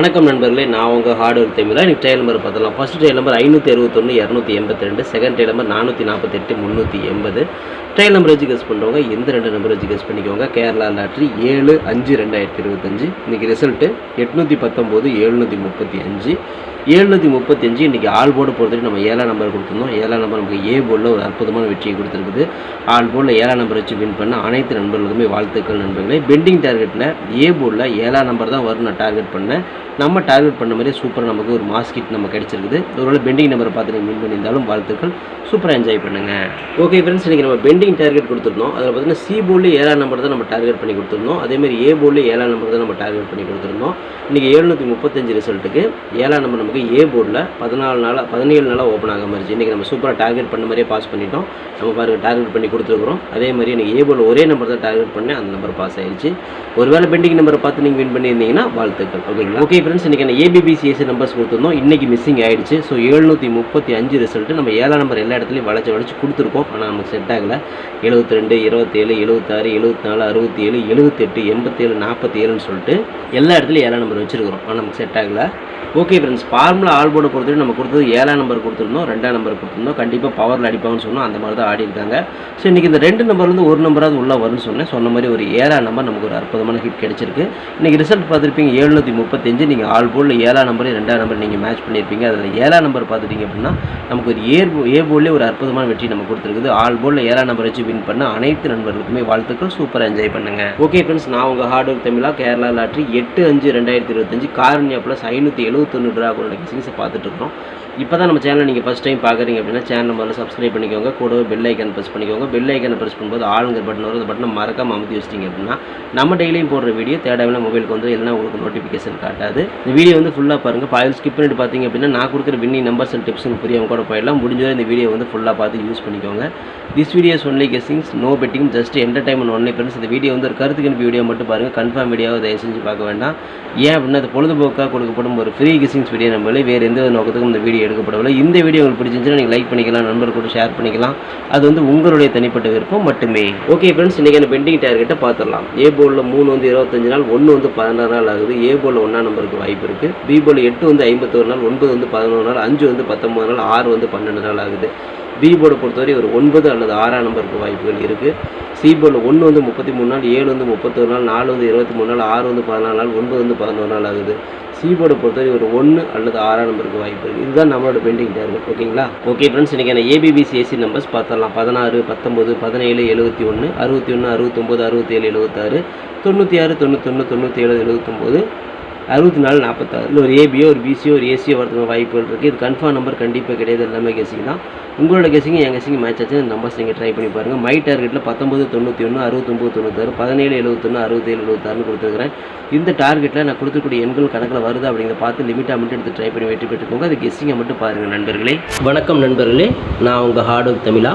வணக்கம் நண்பர்களே நான் உங்கள் ஹார்ட் ஒர்க் தமிழா இன்னைக்கு ட்ரையல் நம்பர் பார்த்தலாம் ஃபர்ஸ்ட் ட்ரையல் நம்பர் ஐநூற்றி அறுபத்தொன்று இரநூத்தி எண்பத்தி ரெண்டு. செகண்ட் ட்ரையல் நம்பர் நானூற்றி நாற்பத்தெட்டு முந்நூற்றி எண்பது. ட்ரையல் நம்பர் வச்சு கெஸ் பண்ணுறவங்க எந்த ரெண்டு நம்பர் வச்சு கெஸ் பண்ணிக்கோங்க. கேரளா லாட்ரி ஏழு அஞ்சு ரெண்டாயிரத்தி இருபத்தஞ்சு. இன்றைக்கி ரிசல்ட்டு எட்நூற்றி பத்தொம்போது எழுநூற்றி முப்பத்தி அஞ்சு. எழுநூற்றி முப்பத்தஞ்சு இன்றைக்கி ஆல் போர்டு பொறுத்தவரைக்கும் நம்ம ஏழாம் நம்பர் கொடுத்துருந்தோம். ஏழாம் நம்பர் நமக்கு ஏ போர்டில் ஒரு அற்புதமான வெற்றியை கொடுத்துருக்குது. ஆல் போர்டில் ஏழாம் நம்பர் வச்சு வின் பண்ண அனைத்து நண்பர்களுக்குமே வாழ்த்துக்கள் நண்பர்களே. பெண்டிங் டார்கெட்டில் ஏ போர்டில் ஏழாம் நம்பர் தான் வரும் நான் டார்கெட் பண்ணேன். நம்ம டார்கெட் பண்ண மாதிரி சூப்பராக நமக்கு ஒரு மாஸ்கிட் நம்ம கிடச்சிருக்குது. ஒருவேளை பெண்டிங் நம்பரை பார்த்து நீங்கள் வின் பண்ணியிருந்தாலும் வாழ்த்துக்கள். சூப்பராக என்ஜாய் பண்ணுங்கள் ஓகே ஃப்ரெண்ட்ஸ் இன்றைக்கி நம்ம பெண்டிங் டார்கெட் கொடுத்துருந்தோம். அதில் பார்த்தீங்கன்னா சி போர்டில் ஏழாம் நம்பர் தான் நம்ம டார்கெட் பண்ணி கொடுத்துருந்தோம். அதேமாதிரி ஏ போர்டில் ஏழாம் நம்பர் தான் நம்ம டார்கெட் பண்ணி கொடுத்துருந்தோம். இன்றைக்கி ஏழ்நூற்றி முப்பத்தஞ்சு ரிசல்ட்டுக்கு ஏழாம் நம்பர் நமக்கு ஏ போர்டில் பதினாலு நாளாக பதினேழு நாளாக ஓப்பன் ஆக மாதிரிச்சு இன்றைக்கி நம்ம சூப்பராக டார்கெட் பண்ண மாதிரியே பாஸ் பண்ணிட்டோம். நம்ம பாருங்கள் டார்கெட் பண்ணி கொடுத்துருக்குறோம். அதே மாதிரி எனக்கு ஏ போர்டில் ஒரே நம்பர் தான் டார்கெட் பண்ணேன். அந்த நம்பர் பாஸ் ஆயிடுச்சு ஒருவேளை பெண்டிங் நம்பரை பார்த்து நீங்கள் வின் பண்ணியிருந்தீங்கன்னா வாழ்த்துக்கள். ஓகேங்களா ஓகே ஃப்ரெண்ட்ஸ் இன்றைக்கி நான் ஏபிபிசிஎஸ்சி நம்பர்ஸ் கொடுத்துருந்தோம். இன்றைக்கி மிஸ்ஸிங் ஆயிடுச்சு. ஸோ எழுநூற்றி முப்பத்தி அஞ்சு ரிசல்ட்டு நம்ம ஏழாம் நம்பர் எல்லா இடத்துலையும் வளைச்சி வளைச்சி கொடுத்துருக்கோம். ஆனால் நமக்கு செட் ஆகலை. எழுபத்தி ரெண்டு இருபத்தேழு எழுபத்தாறு எழுபத்தி நாலு அறுபத்தி ஏழு எழுபத்தெட்டு எண்பத்தேழு நாற்பத்தி ஏழுன்னு சொல்லிட்டு எல்லா இடத்துலையும் ஏழாம் நம்பர் வச்சுருக்கிறோம். ஆனால் நமக்கு செட் ஆகலை. Okay friends formula all board பொறுத்தவரை நம்ம கொடுத்தது ஏழாம் நம்பர் கொடுத்துருந்தோம். ரெண்டாம் நம்பர் கொடுத்துருந்தோம். கண்டிப்பாக பவரில் அடிப்பாங்கன்னு சொன்னோம். அந்த மாதிரி தான் ஆடி இருக்காங்க. ஸோ இன்றைக்கி இந்த ரெண்டு நம்பர்லேருந்து ஒரு நம்பராவது உள்ளே வரும்னு சொன்னேன். சொன்ன மாதிரி ஒரு ஏழாம் நம்பர் நமக்கு ஒரு அற்புதமான ஹிட் கிடச்சிருக்கு. இன்றைக்கி ரிசல்ட் பார்த்துருப்பீங்க. எழுநூற்றி முப்பத்தஞ்சு நீங்கள் ஆல் போலில் ஏழாம் நம்பர் ரெண்டாம் நம்பர் நீங்கள் மேட்ச் பண்ணியிருப்பீங்க அதில் ஏழாம் நம்பர் பார்த்துட்டீங்க அப்படின்னா நமக்கு ஒரு ஏர் ஏ போர்ட்லேயே ஒரு அற்புதமான வெற்றி நம்ம கொடுத்துருக்குது. ஆல் போலில் ஏழாம் நம்பர் வச்சு வின் பண்ண அனைத்து நண்பர்களுக்குமே வாழ்த்துக்கள். சூப்பராக என்ஜாய் பண்ணுங்க. ஓகே ஃப்ரெண்ட்ஸ் நான் உங்கள் ஹார்ட் ஒர்க் தமிழா கேரளா லாட்ரி எட்டு அஞ்சு ரெண்டாயிரத்தி இருபத்தஞ்சு காரண்யா ப்ளஸ் ஐநூற்றி எழுபத்தொன்று ட்ராகோட கிசிங்ஸை பார்த்துட்டு இப்போ தான் நம்ம சேனலை நீங்கள் ஃபஸ்ட் டைம் பார்க்குறீங்க அப்படின்னா சேனல் முதல்ல சப்ஸ்கிரைப் பண்ணிக்கோங்க. கூடவே பெல் ஐக்கன் ப்ரெஸ் பண்ணிக்கோங்க. பெல் ஐக்கனை ப்ரெஸ் பண்ணும்போது ஆளுங்கிற பட்டன் வரும் அந்த பட்டனை மறக்காமல் அமுத்தி வச்சிட்டிங்க அப்படின்னா நம்ம டெய்லியும் போடுற வீடியோ தேடாமல் மொபைலுக்கு வந்து இல்லைனா உங்களுக்கு நோட்டிஃபிகேஷன் காட்டாது. இந்த வீடியோ வந்து ஃபுல்லாக பாருங்கள் பாயில் ஸ்கிப் பண்ணிட்டு பார்த்தீங்க அப்படின்னா நான் கொடுக்குற வின்னி நம்பர்ஸ் அண்ட் டிப்ஸ் புரியாமல் கூட போயிடலாம். முடிஞ்சதை இந்த வீடியோ வந்து ஃபுல்லாக பார்த்து யூஸ் பண்ணிக்கோங்க. This videos only guessings no betting just entertainment only friends இந்த வீடியோ வந்து ஒரு கருத்து கணிப்பு வீடியோ மட்டும் பாருங்கள் கன்ஃபார்ம் வீடியோவை தயவு செஞ்சு பார்க்க வேண்டாம். ஏன் அப்படின்னா அது பொழுதுபோக்காக கொடுக்கப்படும் ஒரு ஃப்ரீ கெஸிங்ஸ் வீடியோ நம்மளே வேறு எந்த நோக்கத்துக்கும் இந்த வீடியோ எடுக்கப்படவில்லை. இந்த வீடியோ உங்களுக்கு பிடிச்சிருந்துச்சுன்னா நீங்கள் லைக் பண்ணிக்கலாம் நண்பர் கூட ஷேர் பண்ணிக்கலாம். அது வந்து உங்களுடைய தனிப்பட்ட விருப்பம் மட்டுமே. ஓகே ஃப்ரெண்ட்ஸ் இன்றைக்கி அந்த பெண்டிங் டார்கெட்டை பார்த்துடலாம். ஏ போலில் மூணு வந்து இருபத்தஞ்சு நாள் ஒன்று வந்து பதினாறு நாள் ஆகுது. ஏ ஒன்றா நம்பருக்கு நம்பருக்கு வாய்ப்பு இருக்குது பி எட்டு வந்து ஐம்பத்தோரு நாள் ஒன்பது வந்து பதினோரு நாள் அஞ்சு வந்து பத்தொம்பது நாள் ஆறு வந்து பன்னெண்டு நாள் ஆகுது. பி போர்டை பொறுத்தவரை ஒரு ஒன்பது அல்லது ஆறாம் நம்பருக்கு வாய்ப்புகள் இருக்குது சி போர்டில் ஒன்று வந்து முப்பத்தி மூணு நாள் ஏழு வந்து முப்பத்தொரு நாள் நாலு வந்து இருபத்தி மூணு நாள் ஆறு வந்து பதினாலு நாள் ஒன்பது வந்து பதினோரு நாள் ஆகுது. சி போர்டை பொறுத்தவரை ஒரு ஒன்று அல்லது ஆறாம் நம்பருக்கு வாய்ப்பு இருக்குது இதுதான் நம்மளோட பெண்டிங் டார்கெட். ஓகேங்களா? ஓகே ஃப்ரெண்ட்ஸ் இன்றைக்கி ஏபிபிசி ஏசி நம்பர்ஸ் பார்த்தரலாம் பதினாறு பத்தொம்பது பதினேழு எழுபத்தி ஒன்று அறுபத்தி ஒன்று அறுபத்தொம்போது அறுபத்தேழு எழுபத்தாறு தொண்ணூற்றி ஆறு தொண்ணூத்தொன்று தொண்ணூற்றி ஏழு எழுபத்தொம்போது அறுபத்தி நாலு நாற்பத்தாறு. இல்லை ஒரு ஏபியோ ஒரு பிசியோ ஒரு ஏசியோ வரதுக்கு வாய்ப்புகள் இருக்குது இது கன்ஃபார்ம் நம்பர் கண்டிப்பாக கிடையாது எல்லாமே கெஸிங் தான். உங்களோட கெஸிங் என் கெஸிங் மேட்ச் ஆச்சு இந்த நம்பர்ஸ் நீங்கள் ட்ரை பண்ணி பாருங்கள் மை டார்கெட்டில் பத்தொம்பது தொண்ணூற்றி ஒன்று அறுபத்தொம்போது தொண்ணூத்தாறு பதினேழு எழுபத்தொன்று அறுபத்தேழு எழுபத்தாறுன்னு கொடுத்துருக்குறேன். இந்த டார்கெட்டில் நான் கொடுத்துக்கூடிய எண்கள் கணக்கில் வருது அப்படிங்கிறத பார்த்து லிமிட்டாக மட்டும் எடுத்து ட்ரை பண்ணி வெற்றி பெற்றுக்கோங்க. அது கெஸ்ஸிங்கை மட்டும் பாருங்கள் நண்பர்களே. வணக்கம் நண்பர்களே. நான் உங்கள் ஹார்ட் ஒர்க் தமிழா.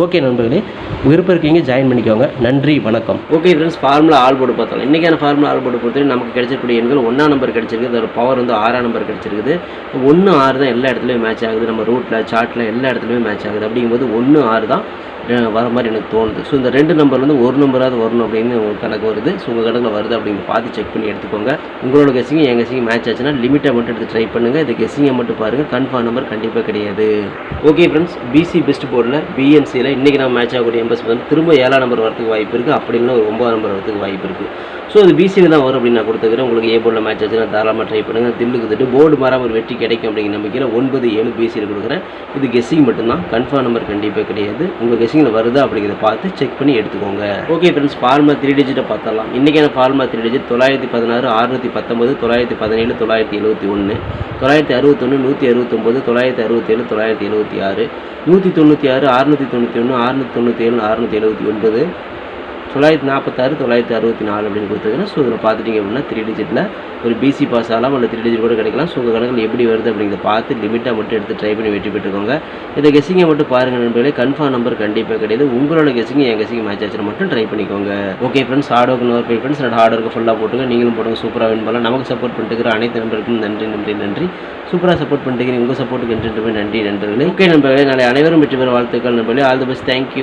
ஓகே நண்பர்களே விருப்பம் இருக்கீங்க ஜாயின் பண்ணிக்கோங்க. நன்றி வணக்கம். Okay friends formula all board பார்த்தோம் இன்றைக்கான ஃபார்முலா ஆல் போர்டு பொறுத்தவரை நமக்கு கிடைச்சக்கூடிய எண்கள் ஒன்றா நம்பர் கிடைச்சிருக்குது அதோட பவர் வந்து ஆறாம் நம்பர் கிடைச்சிருக்குது. ஒன்று ஆறு தான் எல்லா இடத்துலையும் மேட்ச் ஆகுது. நம்ம ரூட்டில் சார்ட்டில் எல்லா இடத்துலையுமே மேட்ச் ஆகுது. அப்படிங்கும்போது ஒன்று ஆறு தான் வர மாதிரி எனக்கு தோணுது. ஸோ இந்த ரெண்டு நம்பர் வந்து ஒரு நம்பராவது வரணும் அப்படின்னு உங்கள் கணக்கு வருது. ஸோ உங்கள் கணக்கில் வருது அப்படின்னு பார்த்து செக் பண்ணி எடுத்துக்கோங்க. உங்களோட கெஸிங் என் கெஸிங் மேட்ச் ஆச்சுன்னா லிமிட்டை மட்டும் எடுத்து ட்ரை பண்ணுங்கள் இது கெஸிங்கை மட்டும் பாருங்கள் கன்ஃபார்ம் நம்பர் கண்டிப்பாக கிடையாது. ஓகே ஃப்ரெண்ட்ஸ் பிசி பெஸ்ட் போர்டில் பிஎன்சியில் இன்றைக்கி நம்ம மேட்ச் ஆகக்கூடிய எம்பஸ் வந்து திரும்ப ஏழாம் நம்பர் வரதுக்கு வாய்ப்பு இருக்குது அப்படி இல்லைன்னா ஒரு ஒன்பதாம் நம்பர் வரதுக்கு வாய்ப்பு இருக்குது ஸோ அது பிசியில் தான் வரும் அப்படின்னு நான் கொடுத்துக்கிறேன். உங்களுக்கு ஏ போர்டில் மேட்ச் ஆச்சுன்னா தாராளமாக ட்ரை பண்ணுங்கள் தில்லுக்கு திட்டு போர்டு மாறாமல் ஒரு வெற்றி கிடைக்கும் அப்படிங்கிற நம்பிக்கையில் ஒன்பது ஏழு பிசியில் கொடுக்குறேன். இது கெஸ்ஸிங் மட்டும்தான். கன்ஃபார்ம் நம்பர் கண்டிப்பாக கிடையாது. உங்கள் கெஸ்ஸிங்கில் வருதா அப்படிங்கிறத பார்த்து செக் பண்ணி எடுத்துக்கோங்க. ஓகே ஃப்ரெண்ட்ஸ் ஃபார்மா த்ரீ டிஜிட்டை பார்த்தலாம் இன்றைக்கான ஃபார்மா த்ரீ டிஜிட் தொள்ளாயிரத்தி பதினாறு அறுநூற்றி பத்தொம்பது தொள்ளாயிரத்தி பதினேழு தொள்ளாயிரத்தி எழுபத்தி ஒன்று தொள்ளாயிரத்தி அறுபத்தொன்று நூற்றி அறுபத்தொம்போது தொள்ளாயிரத்தி அறுபத்தேழு தொள்ளாயிரத்தி எழுபத்தி ஆறு நூற்றி தொண்ணூற்றி ஆறு அறுநூற்றி தொண்ணூற்றி ஒன்று அறுநூற்றி தொண்ணூற்றி ஏழு அறுநூற்றி எழுபத்தி ஒன்பது தொள்ளாயிரத்தி நாற்பத்தாறு தொள்ளாயிரத்தி அறுபத்தி நாலு அப்படின்னு கொடுத்துருக்கேன். ஸோ இதில் பார்த்துட்டிங்க அப்படின்னா த்ரீ டிஜிட்டில் ஒரு பிசி பாஸ் ஆகலாம் இல்லை த்ரீ டிஜிட் கூட கிடைக்கலாம். ஸோ உங்கள் கணக்கில் எப்படி வருது அப்படிங்கிறத பார்த்து லிமிட்டாக மட்டும் எடுத்து ட்ரை பண்ணி வெற்றி பெற்றுக்கோங்க. இதை கெஸிங்கை மட்டும் பாருங்கள் நண்பர்களே. கன்ஃபார்ம் நம்பர் கண்டிப்பாக கிடையாது. உங்களோட கெஸிங் என் கெஸிங் மேட்ச் ஆச்சுன்னா மட்டும் ட்ரை பண்ணிக்கோங்க. ஓகே ஃப்ரெண்ட்ஸ் ஹார்ட் ஒர்க் நோர் ஃப்ரெண்ட்ஸ் என்னோட ஹார்ட் ஒர்க்கு ஃபுல்லாக போட்டுங்க நீங்களும் போடுங்க. சூப்பராக வின் பண்ணலாம். நமக்கு சப்போர்ட் பண்ணிட்டு அனைத்து நண்பருக்கும் நன்றி நன்றி நன்றி. சூப்பராக சப்போர்ட் பண்ணிட்டு உங்கள் சப்போர்ட்டுக்கு நன்றி நன்றி நண்பர்களே. ஓகே நண்பர்களே. நாளை அனைவரும் வெற்றி பெற வாழ்த்துக்கள் நண்பர்களே. All the best thank you